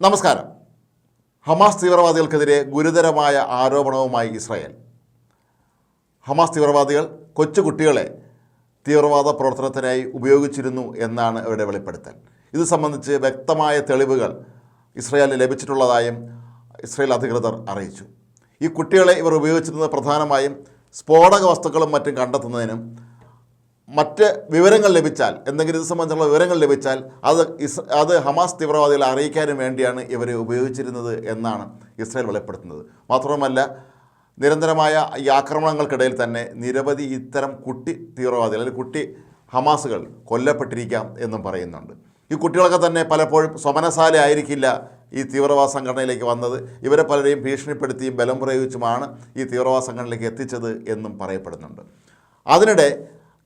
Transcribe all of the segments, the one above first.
നമസ്കാരം. ഹമാസ് തീവ്രവാദികൾക്കെതിരെ ഗുരുതരമായ ആരോപണവുമായി ഇസ്രായേൽ. ഹമാസ് തീവ്രവാദികൾ കൊച്ചു കുട്ടികളെ തീവ്രവാദ പ്രവർത്തനത്തിനായി ഉപയോഗിച്ചിരുന്നു എന്നാണ് അവരുടെ വെളിപ്പെടുത്തൽ. ഇത് സംബന്ധിച്ച് വ്യക്തമായ തെളിവുകൾ ഇസ്രായേലിന് ലഭിച്ചിട്ടുള്ളതായും ഇസ്രായേൽ അധികൃതർ അറിയിച്ചു. ഈ കുട്ടികളെ ഇവർ ഉപയോഗിച്ചിരുന്നത് പ്രധാനമായും സ്ഫോടക വസ്തുക്കളും മറ്റും കണ്ടെത്തുന്നതിനും മറ്റ് വിവരങ്ങൾ ലഭിച്ചാൽ എന്തെങ്കിലും ഇത് സംബന്ധിച്ചുള്ള വിവരങ്ങൾ ലഭിച്ചാൽ അത് ഇസ് അത് ഹമാസ് തീവ്രവാദികളെ അറിയിക്കാനും വേണ്ടിയാണ് ഇവരെ ഉപയോഗിച്ചിരുന്നത് എന്നാണ് ഇസ്രായേൽ വെളിപ്പെടുത്തുന്നത്. മാത്രവുമല്ല നിരന്തരമായ ഈ ആക്രമണങ്ങൾക്കിടയിൽ തന്നെ നിരവധി ഇത്തരം കുട്ടി തീവ്രവാദികൾ അല്ലെങ്കിൽ കുട്ടി ഹമാസുകൾ കൊല്ലപ്പെട്ടിരിക്കാം എന്നും പറയുന്നുണ്ട്. ഈ കുട്ടികളൊക്കെ തന്നെ പലപ്പോഴും സ്വമനസാല ആയിരിക്കില്ല ഈ തീവ്രവാദ സംഘടനയിലേക്ക് വന്നത്. ഇവരെ പലരെയും ഭീഷണിപ്പെടുത്തിയും ബലം പ്രയോഗിച്ചുമാണ് ഈ തീവ്രവാദ സംഘടനയിലേക്ക് എത്തിച്ചത് എന്നും പറയപ്പെടുന്നുണ്ട്. അതിനിടെ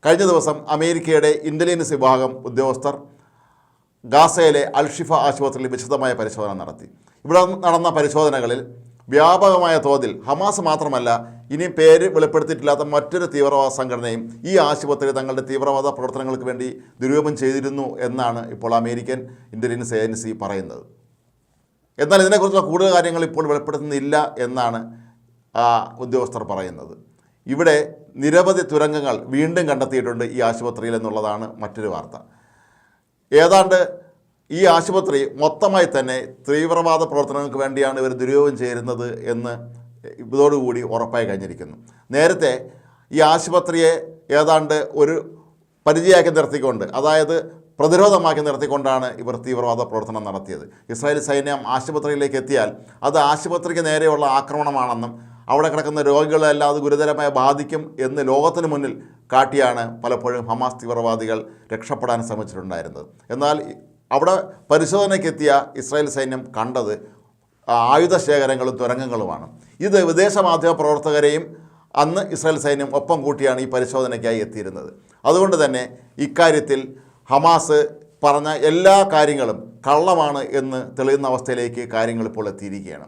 കഴിഞ്ഞ ദിവസം അമേരിക്കയുടെ ഇന്റലിജൻസ് വിഭാഗം ഉദ്യോഗസ്ഥർ ഗാസയിലെ അൽഷിഫ ആശുപത്രിയിൽ വിശദമായ പരിശോധന നടത്തി. ഇവിടെ നടന്ന പരിശോധനകളിൽ വ്യാപകമായ തോതിൽ ഹമാസ് മാത്രമല്ല ഇനി പേര് വെളിപ്പെടുത്തിയിട്ടില്ലാത്ത മറ്റൊരു തീവ്രവാദ സംഘടനയും ഈ ആശുപത്രി തങ്ങളുടെ തീവ്രവാദ പ്രവർത്തനങ്ങൾക്ക് വേണ്ടി ദുരുപയോഗം ചെയ്തിരുന്നു എന്നാണ് ഇപ്പോൾ അമേരിക്കൻ ഇന്റലിജൻസ് ഏജൻസി പറയുന്നത്. എന്നാൽ ഇതിനെക്കുറിച്ചുള്ള കൂടുതൽ കാര്യങ്ങൾ ഇപ്പോൾ വെളിപ്പെടുത്തുന്നില്ല എന്നാണ് ഉദ്യോഗസ്ഥർ പറയുന്നത്. ഇവിടെ നിരവധി തുരങ്കങ്ങൾ വീണ്ടും കണ്ടെത്തിയിട്ടുണ്ട് ഈ ആശുപത്രിയിൽ എന്നുള്ളതാണ് മറ്റൊരു വാർത്ത. ഏതാണ്ട് ഈ ആശുപത്രി മൊത്തമായി തന്നെ തീവ്രവാദ പ്രവർത്തനങ്ങൾക്ക് വേണ്ടിയാണ് ഇവർ ദുരുപയോഗം ചെയ്യുന്നത് എന്ന് ഇതോടുകൂടി ഉറപ്പായി കഴിഞ്ഞിരിക്കുന്നു. നേരത്തെ ഈ ആശുപത്രിയെ ഏതാണ്ട് ഒരു പരിചയമാക്കി നിർത്തിക്കൊണ്ട് അതായത് പ്രതിരോധമാക്കി നിർത്തിക്കൊണ്ടാണ് ഇവർ തീവ്രവാദ പ്രവർത്തനം നടത്തിയത്. ഇസ്രായേൽ സൈന്യം ആശുപത്രിയിലേക്ക് എത്തിയാൽ അത് ആശുപത്രിക്ക് നേരെയുള്ള ആക്രമണമാണെന്നും അവിടെ കിടക്കുന്ന രോഗികളെല്ലാം അത് ഗുരുതരമായി ബാധിക്കും എന്ന് ലോകത്തിന് മുന്നിൽ കാട്ടിയാണ് പലപ്പോഴും ഹമാസ് തീവ്രവാദികൾ രക്ഷപ്പെടാൻ ശ്രമിച്ചിട്ടുണ്ടായിരുന്നത്. എന്നാൽ അവിടെ പരിശോധനയ്ക്കെത്തിയ ഇസ്രായേൽ സൈന്യം കണ്ടത് ആയുധ ശേഖരങ്ങളും തുരങ്കങ്ങളുമാണ്. ഇത് വിദേശ മാധ്യമ പ്രവർത്തകരെയും അന്ന് ഇസ്രായേൽ സൈന്യം ഒപ്പം കൂട്ടിയാണ് ഈ പരിശോധനയ്ക്കായി എത്തിയിരുന്നത്. അതുകൊണ്ട് തന്നെ ഇക്കാര്യത്തിൽ ഹമാസ് പറഞ്ഞ എല്ലാ കാര്യങ്ങളും കള്ളമാണ് എന്ന് തെളിയുന്ന അവസ്ഥയിലേക്ക് കാര്യങ്ങൾ ഇപ്പോൾ എത്തിയിരിക്കുകയാണ്.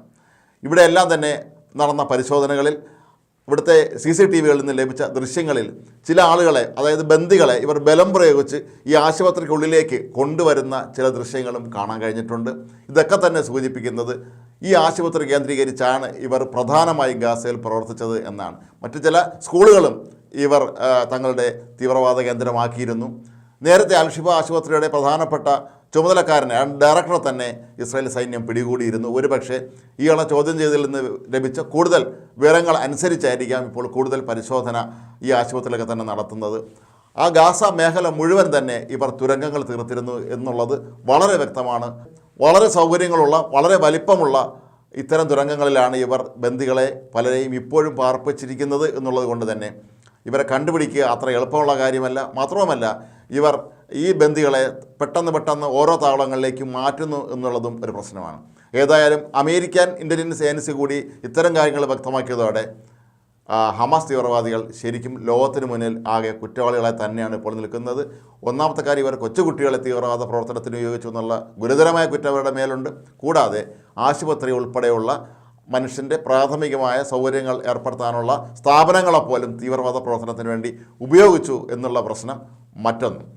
ഇവിടെ എല്ലാം തന്നെ നടന്ന പരിശോധനകളിൽ ഇവിടുത്തെ സി സി ടി വികളിൽ നിന്ന് ലഭിച്ച ദൃശ്യങ്ങളിൽ ചില ആളുകളെ അതായത് ബന്ദികളെ ഇവർ ബലം പ്രയോഗിച്ച് ഈ ആശുപത്രിക്കുള്ളിലേക്ക് കൊണ്ടുവരുന്ന ചില ദൃശ്യങ്ങളും കാണാൻ കഴിഞ്ഞിട്ടുണ്ട്. ഇതൊക്കെ തന്നെ സൂചിപ്പിക്കുന്നത് ഈ ആശുപത്രി കേന്ദ്രീകരിച്ചാണ് ഇവർ പ്രധാനമായും ഗാസയിൽ പ്രവർത്തിച്ചത് എന്നാണ്. മറ്റു ചില സ്കൂളുകളും ഇവർ തങ്ങളുടെ തീവ്രവാദ കേന്ദ്രമാക്കിയിരുന്നു. നേരത്തെ അൽഷിഫ ആശുപത്രിയുടെ പ്രധാനപ്പെട്ട ചുമതലക്കാരനെ ഡയറക്ടറെ തന്നെ ഇസ്രായേൽ സൈന്യം പിടികൂടിയിരുന്നു. ഒരുപക്ഷെ ഇയാളെ ചോദ്യം ചെയ്തതിൽ നിന്ന് ലഭിച്ച കൂടുതൽ വിവരങ്ങൾ അനുസരിച്ചായിരിക്കാം ഇപ്പോൾ കൂടുതൽ പരിശോധന ഈ ആശുപത്രിയിലൊക്കെ തന്നെ നടത്തുന്നത്. ആ ഗാസ മേഖല മുഴുവൻ തന്നെ ഇവർ തുരങ്കങ്ങൾ തീർത്തിരുന്നു എന്നുള്ളത് വളരെ വ്യക്തമാണ്. വളരെ സൗകര്യങ്ങളുള്ള വളരെ വലിപ്പമുള്ള ഇത്തരം തുരങ്കങ്ങളിലാണ് ഇവർ ബന്ദികളെ പലരെയും ഇപ്പോഴും പാർപ്പിച്ചിരിക്കുന്നത് എന്നുള്ളത് കൊണ്ട് തന്നെ ഇവരെ കണ്ടുപിടിക്കുക അത്ര എളുപ്പമുള്ള കാര്യമല്ല. മാത്രവുമല്ല ഇവർ ഈ ബന്ദികളെ പെട്ടെന്ന് പെട്ടെന്ന് ഓരോ താവളങ്ങളിലേക്ക് മാറ്റുന്നു എന്നുള്ളതും ഒരു പ്രശ്നമാണ്. ഏതായാലും അമേരിക്കൻ ഇന്റലിജൻസ് ഏജൻസി കൂടി ഇത്തരം കാര്യങ്ങൾ വ്യക്തമാക്കിയതോടെ ഹമാസ് തീവ്രവാദികൾ ശരിക്കും ലോകത്തിന് മുന്നിൽ ആകെ കുറ്റവാളികളെ തന്നെയാണ് ഇപ്പോൾ നിൽക്കുന്നത്. ഒന്നാമത്തെ കാര്യം ഇവർ കൊച്ചുകുട്ടികളെ തീവ്രവാദ പ്രവർത്തനത്തിന് ഉപയോഗിച്ചു എന്നുള്ള ഗുരുതരമായ കുറ്റം അവരുടെ മേലുണ്ട്. കൂടാതെ ആശുപത്രി ഉൾപ്പെടെയുള്ള മനുഷ്യന്റെ പ്രാഥമികമായ സൗകര്യങ്ങൾ ഏർപ്പെടുത്താനുള്ള സ്ഥാപനങ്ങളെപ്പോലും തീവ്രവാദ പ്രവർത്തനത്തിന് വേണ്ടി ഉപയോഗിച്ചു എന്നുള്ള പ്രശ്നം മറ്റൊന്ന്.